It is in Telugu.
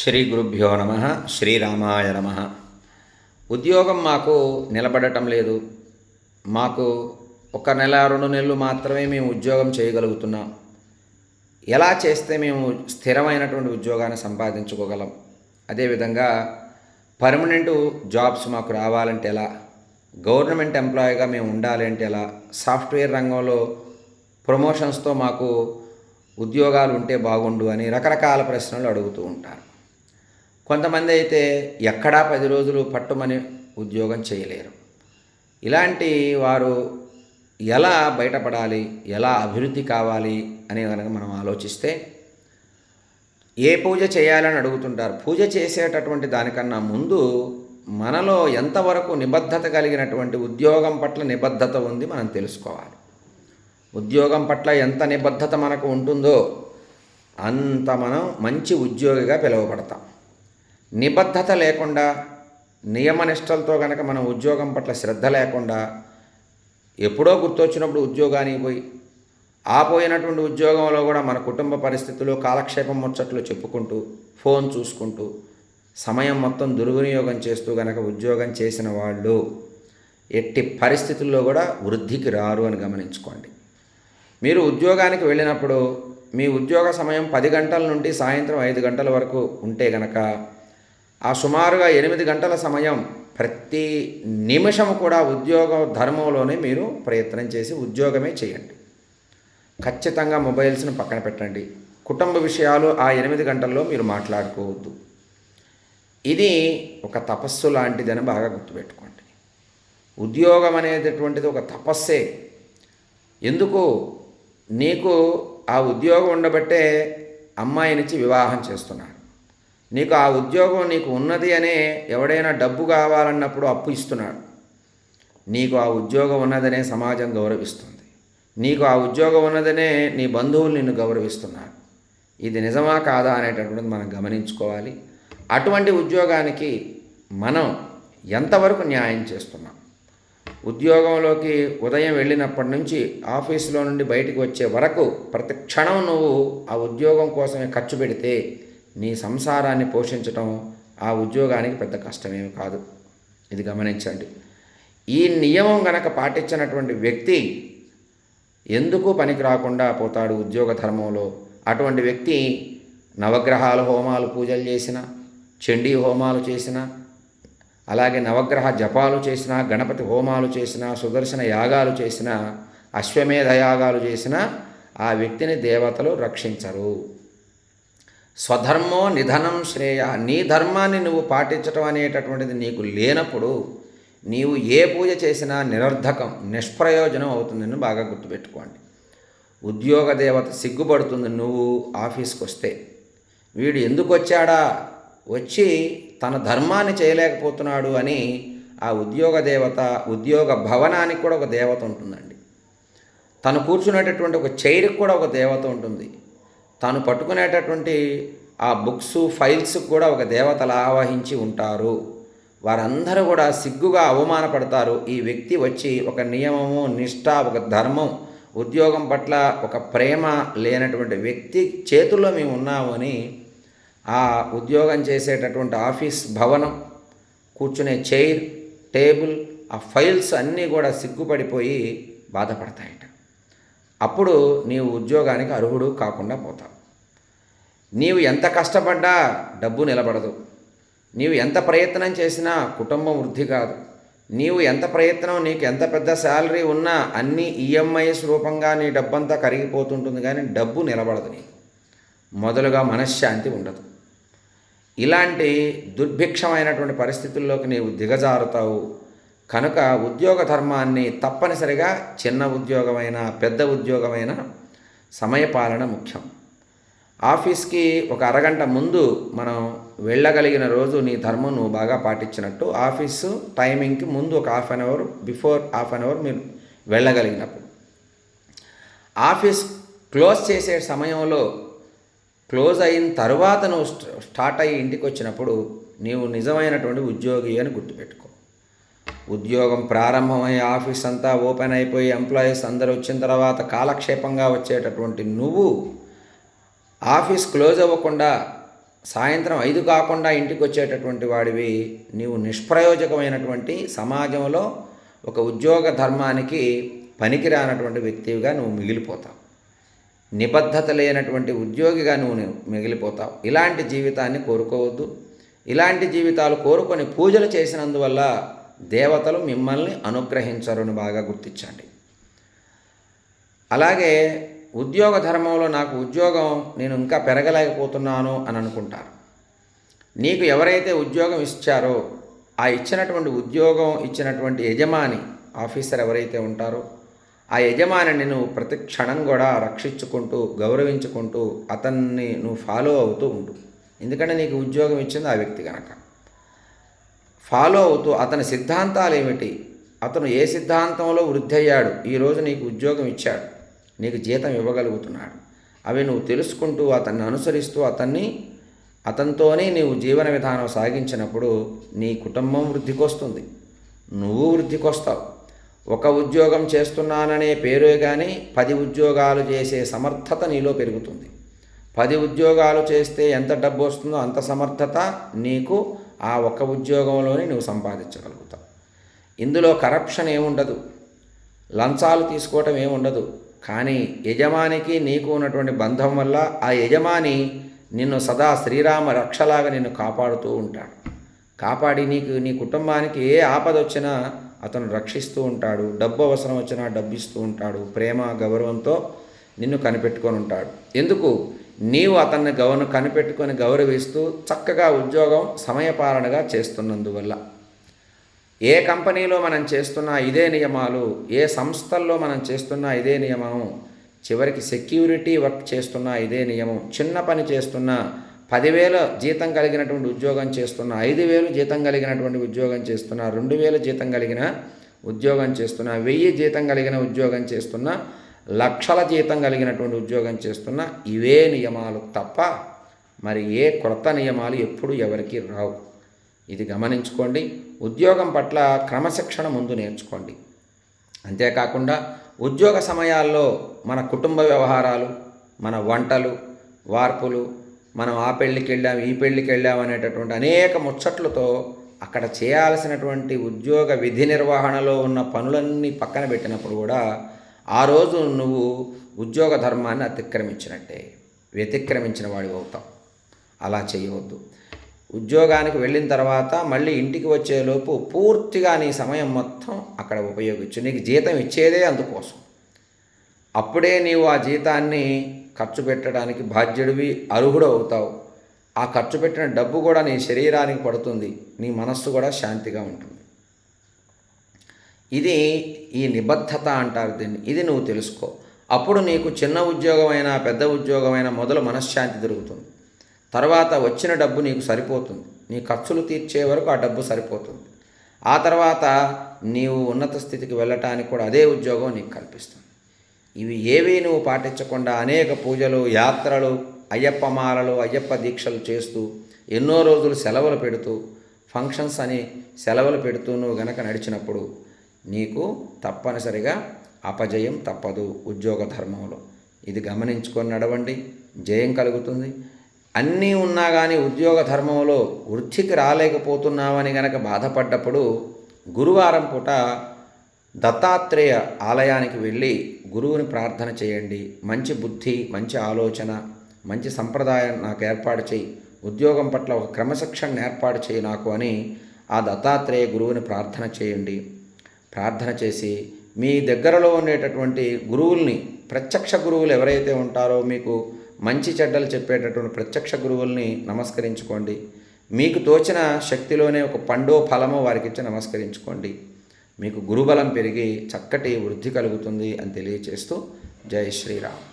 శ్రీ గురుభ్యో నమ శ్రీరామాయ నమ. ఉద్యోగం మాకు నిలబడటం లేదు. మాకు ఒక నెల రెండు నెలలు మాత్రమే మేము ఉద్యోగం చేయగలుగుతున్నాం. ఎలా చేస్తే మేము స్థిరమైనటువంటి ఉద్యోగాన్ని సంపాదించుకోగలం? అదేవిధంగా పర్మనెంట్ జాబ్స్ మాకు రావాలంటే ఎలా? గవర్నమెంట్ ఎంప్లాయీగా మేము ఉండాలి అంటే ఎలా? సాఫ్ట్వేర్ రంగంలో ప్రమోషన్స్తో మాకు ఉద్యోగాలు ఉంటే బాగుండు అని రకరకాల ప్రశ్నలు అడుగుతూ ఉంటారు. కొంతమంది అయితే ఎక్కడా పది రోజులు పట్టుమని ఉద్యోగం చేయలేరు. ఇలాంటి వారు ఎలా బయటపడాలి ఎలా అభివృద్ధి కావాలి అనే కనుక మనం ఆలోచిస్తే ఏ పూజ చేయాలని అడుగుతుంటారు. పూజ చేసేటటువంటి దానికన్నా ముందు మనలో ఎంతవరకు నిబద్ధత కలిగినటువంటి ఉద్యోగం పట్ల నిబద్ధత ఉంది మనం తెలుసుకోవాలి. ఉద్యోగం పట్ల ఎంత నిబద్ధత మనకు ఉంటుందో అంత మనం మంచి ఉద్యోగిగా పిలువబడతాం. నిబద్ధత లేకుండా నియమనిష్టలతో కనుక మనం ఉద్యోగం పట్ల శ్రద్ధ లేకుండా ఎప్పుడో గుర్తొచ్చినప్పుడు ఉద్యోగానికి పోయి ఆ పోయినటువంటి ఉద్యోగంలో కూడా మన కుటుంబ పరిస్థితులు కాలక్షేపం ముచ్చట్లు చెప్పుకుంటూ ఫోన్ చూసుకుంటూ సమయం మొత్తం దుర్వినియోగం చేస్తూ గనక ఉద్యోగం చేసిన వాళ్ళు ఎట్టి పరిస్థితుల్లో కూడా వృద్ధికి రారు అని గమనించుకోండి. మీరు ఉద్యోగానికి వెళ్ళినప్పుడు మీ ఉద్యోగ సమయం పది గంటల నుండి సాయంత్రం ఐదు గంటల వరకు ఉంటే గనక ఆ సుమారుగా ఎనిమిది గంటల సమయం ప్రతి నిమిషం కూడా ఉద్యోగ ధర్మంలోనే మీరు ప్రయత్నం చేసి ఉద్యోగమే చేయండి. ఖచ్చితంగా మొబైల్స్ను పక్కన పెట్టండి. కుటుంబ విషయాలు ఆ ఎనిమిది గంటల్లో మీరు మాట్లాడుకోవద్దు. ఇది ఒక తపస్సు లాంటిదని బాగా గుర్తుపెట్టుకోండి. ఉద్యోగం అనేటటువంటిది ఒక తపస్సే. ఎందుకు? నీకు ఆ ఉద్యోగం ఉండబట్టే అమ్మాయినిచ్చి వివాహం చేస్తున్నాడు. నీకు ఆ ఉద్యోగం నీకు ఉన్నది అనే ఎవడైనా డబ్బు కావాలన్నప్పుడు అప్పు ఇస్తున్నాడు. నీకు ఆ ఉద్యోగం ఉన్నదనే సమాజం గౌరవిస్తుంది. నీకు ఆ ఉద్యోగం ఉన్నదనే నీ బంధువులు నిన్ను గౌరవిస్తున్నారు. ఇది నిజమా కాదా అనేటటువంటిది మనం గమనించుకోవాలి. అటువంటి ఉద్యోగానికి మనం ఎంతవరకు న్యాయం చేస్తున్నాం? ఉద్యోగంలోకి ఉదయం వెళ్ళినప్పటి నుంచి ఆఫీసులో నుండి బయటికి వచ్చే వరకు ప్రతి క్షణం నువ్వు ఆ ఉద్యోగం కోసమే ఖర్చు పెడితే నీ సంసారాన్ని పోషించటం ఆ ఉద్యోగానికి పెద్ద కష్టమేమి కాదు. ఇది గమనించండి. ఈ నియమం గనక పాటించినటువంటి వ్యక్తి ఎందుకు పనికి రాకుండా పోతాడు ఉద్యోగ ధర్మంలో? అటువంటి వ్యక్తి నవగ్రహాల హోమాలు పూజలు చేసిన చండీ హోమాలు చేసిన అలాగే నవగ్రహ జపాలు చేసిన గణపతి హోమాలు చేసిన సుదర్శన యాగాలు చేసిన అశ్వమేధ యాగాలు చేసిన ఆ వ్యక్తిని దేవతలు రక్షించరు. స్వధర్మో నిధనం శ్రేయ. నీ ధర్మాన్ని నువ్వు పాటించటం అనేటటువంటిది నీకు లేనప్పుడు నీవు ఏ పూజ చేసినా నిరర్ధకం నిష్ప్రయోజనం అవుతుందని బాగా గుర్తుపెట్టుకోండి. ఉద్యోగ దేవత సిగ్గుపడుతుంది నువ్వు ఆఫీస్కి వస్తే వీడు ఎందుకు వచ్చాడా వచ్చి తన ధర్మాన్ని చేయలేకపోతున్నాడు అని ఆ ఉద్యోగ దేవత ఉద్యోగ భవనానికి కూడా ఒక దేవత ఉంటుందండి. తను కూర్చునేటటువంటి ఒక చైర్కి కూడా ఒక దేవత ఉంటుంది. తాను పట్టుకునేటటువంటి ఆ బుక్స్ ఫైల్స్ కూడా ఒక దేవతలు ఆవహించి ఉంటారు. వారందరూ కూడా సిగ్గుగా అవమానపడతారు. ఈ వ్యక్తి వచ్చి ఒక నియమము నిష్ట ఒక ధర్మం ఉద్యోగం పట్ల ఒక ప్రేమ లేనటువంటి వ్యక్తి చేతుల్లో మేము ఉన్నామని ఆ ఉద్యోగం చేసేటటువంటి ఆఫీస్ భవనం కూర్చునే చైర్ టేబుల్ ఆ ఫైల్స్ అన్నీ కూడా సిగ్గుపడిపోయి బాధపడతాయట. అప్పుడు నీవు ఉద్యోగానికి అర్హుడు కాకుండా పోతావు. నీవు ఎంత కష్టపడ్డా డబ్బు నిలబడదు. నీవు ఎంత ప్రయత్నం చేసినా కుటుంబం వృద్ధి కాదు. నీవు ఎంత ప్రయత్నం నీకు ఎంత పెద్ద శాలరీ ఉన్నా అన్ని ఈఎంఐస్ రూపంగా నీ డబ్బంతా కరిగిపోతుంటుంది కానీ డబ్బు నిలబడదు నీ మొదలుగా మనశ్శాంతి ఉండదు. ఇలాంటి దుర్భిక్షమైనటువంటి పరిస్థితుల్లోకి నీవు దిగజారుతావు. కనుక ఉద్యోగ ధర్మాన్ని తప్పనిసరిగా చిన్న ఉద్యోగమైన పెద్ద ఉద్యోగమైన సమయపాలన ముఖ్యం. ఆఫీస్కి ఒక అరగంట ముందు మనం వెళ్ళగలిగిన రోజు నీ ధర్మం నువ్వు బాగా పాటించినట్టు ఆఫీసు టైమింగ్కి ముందు ఒక half an hour before half an hour మీరు వెళ్ళగలిగినప్పుడు. ఆఫీస్ క్లోజ్ చేసే సమయంలో క్లోజ్ అయిన తర్వాత నువ్వు స్టార్ట్ అయ్యి ఇంటికి వచ్చినప్పుడు నీవు నిజమైనటువంటి ఉద్యోగి అని గుర్తుపెట్టుకో. ఉద్యోగం ప్రారంభమై ఆఫీస్ అంతా ఓపెన్ అయిపోయి ఎంప్లాయీస్ అందరూ వచ్చిన తర్వాత కాలక్షేపంగా వచ్చేటటువంటి నువ్వు ఆఫీస్ క్లోజ్ అవ్వకుండా సాయంత్రం ఐదు కాకుండా ఇంటికి వచ్చేటటువంటి వాడివి నీవు నిష్ప్రయోజకమైనటువంటి సమాజంలో ఒక ఉద్యోగ ధర్మానికి పనికిరానటువంటి వ్యక్తివిగా నువ్వు మిగిలిపోతావు. నిబద్ధత లేనటువంటి ఉద్యోగిగా నువ్వు మిగిలిపోతావు. ఇలాంటి జీవితాన్ని కోరుకోవద్దు. ఇలాంటి జీవితాలు కోరుకొని పూజలు చేసినందువల్ల దేవతలు మిమ్మల్ని అనుగ్రహించరుని బాగా గుర్తించండి. అలాగే ఉద్యోగ ధర్మంలో నాకు ఉద్యోగం నేను ఇంకా పెరగలేకపోతున్నాను అని అనుకుంటారు. నీకు ఎవరైతే ఉద్యోగం ఇచ్చారో ఆ ఇచ్చినటువంటి ఉద్యోగం ఇచ్చినటువంటి యజమాని ఆఫీసర్ ఎవరైతే ఉంటారో ఆ యజమానిని నువ్వు ప్రతి క్షణం కూడా రక్షించుకుంటూ గౌరవించుకుంటూ అతన్ని నువ్వు ఫాలో అవుతూ ఉండు. ఎందుకంటే నీకు ఉద్యోగం ఇచ్చింది ఆ వ్యక్తి కనుక ఫాలో అవుతూ అతని సిద్ధాంతాలు ఏమిటి అతను ఏ సిద్ధాంతంలో వృద్ధి అయ్యాడు ఈరోజు నీకు ఉద్యోగం ఇచ్చాడు. నీకు జీతం ఇవ్వగలుగుతున్నాడు. అవి నువ్వు తెలుసుకుంటూ అతన్ని అనుసరిస్తూ అతన్ని అతనితోనే నీవు జీవన విధానం సాగించినప్పుడు నీ కుటుంబం వృద్ధికొస్తుంది. నువ్వు వృద్ధికొస్తావు. ఒక ఉద్యోగం చేస్తున్నాననే పేరే కానీ పది ఉద్యోగాలు చేసే సమర్థత నీలో పెరుగుతుంది. పది ఉద్యోగాలు చేస్తే ఎంత డబ్బు వస్తుందో అంత సమర్థత నీకు ఆ ఒక్క ఉద్యోగంలోనే నువ్వు సంపాదించగలుగుతావు. ఇందులో కరప్షన్ ఏముండదు. లంచాలు తీసుకోవటం ఏముండదు. కానీ యజమానికి నీకు ఉన్నటువంటి బంధం వల్ల ఆ యజమాని నిన్ను సదా శ్రీరామ రక్షలాగా నిన్ను కాపాడుతూ ఉంటాడు. కాపాడి నీకు నీ కుటుంబానికి ఏ ఆపద వచ్చినా అతను రక్షిస్తూ ఉంటాడు. డబ్బు అవసరం వచ్చినా డబ్బిస్తూ ఉంటాడు. ప్రేమ గౌరవంతో నిన్ను కనిపెట్టుకొని ఉంటాడు. ఎందుకు? నీవు అతన్ని గౌరవ కనిపెట్టుకొని గౌరవిస్తూ చక్కగా ఉద్యోగం సమయపాలనగా చేస్తున్నందువల్ల. ఏ కంపెనీలో మనం చేస్తున్న ఇదే నియమాలు ఏ సంస్థల్లో మనం చేస్తున్న ఇదే నియమం చివరికి సెక్యూరిటీ వర్క్ చేస్తున్న ఇదే నియమం చిన్న పని చేస్తున్న పదివేల జీతం కలిగినటువంటి ఉద్యోగం చేస్తున్న ఐదు వేలు జీతం కలిగినటువంటి ఉద్యోగం చేస్తున్న రెండు వేల జీతం కలిగిన ఉద్యోగం చేస్తున్న వెయ్యి జీతం కలిగిన ఉద్యోగం చేస్తున్న లక్షల జీతం కలిగినటువంటి ఉద్యోగం చేస్తున్న ఇవే నియమాలు తప్ప మరి ఏ కొత్త నియమాలు ఎప్పుడు ఎవరికి రావు. ఇది గమనించుకోండి. ఉద్యోగం పట్ల క్రమశిక్షణ ముందు నేర్చుకోండి. అంతేకాకుండా ఉద్యోగ సమయాల్లో మన కుటుంబ వ్యవహారాలు మన వంటలు వార్పులు మనం ఆ పెళ్ళికి వెళ్ళాం ఈ పెళ్ళికి వెళ్ళాం అనేటటువంటి అనేక ముచ్చట్లతో అక్కడ చేయాల్సినటువంటి ఉద్యోగ విధి నిర్వహణలో ఉన్న పనులన్నీ పక్కన పెట్టినప్పుడు కూడా ఆ రోజు నువ్వు ఉద్యోగ ధర్మాన్ని అతిక్రమించినట్టే. వ్యతిక్రమించిన వాడివి అవుతావు. అలా చేయవద్దు. ఉద్యోగానికి వెళ్ళిన తర్వాత మళ్ళీ ఇంటికి వచ్చేలోపు పూర్తిగా నీ సమయం మొత్తం అక్కడ ఉపయోగించు. నీకు జీతం ఇచ్చేదే అందుకోసం. అప్పుడే నీవు ఆ జీతాన్ని ఖర్చు పెట్టడానికి బాధ్యుడివి అర్హుడు అవుతావు. ఆ ఖర్చు పెట్టిన డబ్బు కూడా నీ శరీరానికి పడుతుంది. నీ మనస్సు కూడా శాంతిగా ఉంటుంది. ఇది ఈ నిబద్ధత అంటారు దీన్ని. ఇది నువ్వు తెలుసుకో. అప్పుడు నీకు చిన్న ఉద్యోగమైనా పెద్ద ఉద్యోగమైనా మొదలు మనశ్శాంతి దొరుకుతుంది. తర్వాత వచ్చిన డబ్బు నీకు సరిపోతుంది. నీ ఖర్చులు తీర్చే వరకు ఆ డబ్బు సరిపోతుంది. ఆ తర్వాత నీవు ఉన్నత స్థితికి వెళ్ళటానికి కూడా అదే ఉద్యోగం నీకు కల్పిస్తుంది. ఇవి ఏవీ నువ్వు పాటించకుండా అనేక పూజలు యాత్రలు అయ్యప్ప మాలలు అయ్యప్ప దీక్షలు చేస్తూ ఎన్నో రోజులు సెలవులు పెడుతూ ఫంక్షన్స్ అని సెలవులు పెడుతూ నువ్వు గనక నడిచినప్పుడు నీకు తప్పనిసరిగా అపజయం తప్పదు ఉద్యోగ ధర్మంలో. ఇది గమనించుకొని నడవండి. జయం కలుగుతుంది. అన్నీ ఉన్నా కానీ ఉద్యోగ ధర్మంలో వృద్ధికి రాలేకపోతున్నామని గనక బాధపడ్డప్పుడు గురువారం పూట దత్తాత్రేయ ఆలయానికి వెళ్ళి గురువుని ప్రార్థన చేయండి. మంచి బుద్ధి మంచి ఆలోచన మంచి సంప్రదాయం నాకు ఏర్పాటు చేయి. ఉద్యోగం పట్ల ఒక క్రమశిక్షణ ఏర్పాటు చేయి నాకు అని ఆ దత్తాత్రేయ గురువుని ప్రార్థన చేయండి. ప్రార్థన చేసి మీ దగ్గరలో ఉండేటటువంటి గురువుల్ని ప్రత్యక్ష గురువులు ఎవరైతే ఉంటారో మీకు మంచి చెడ్డలు చెప్పేటటువంటి ప్రత్యక్ష గురువుల్ని నమస్కరించుకోండి. మీకు తోచిన శక్తిలోనే ఒక పండో ఫలమో వారికి ఇచ్చి నమస్కరించుకోండి. మీకు గురుబలం పెరిగి చక్కటి వృద్ధి కలుగుతుంది అని తెలియచేస్తూ జై శ్రీరామ్.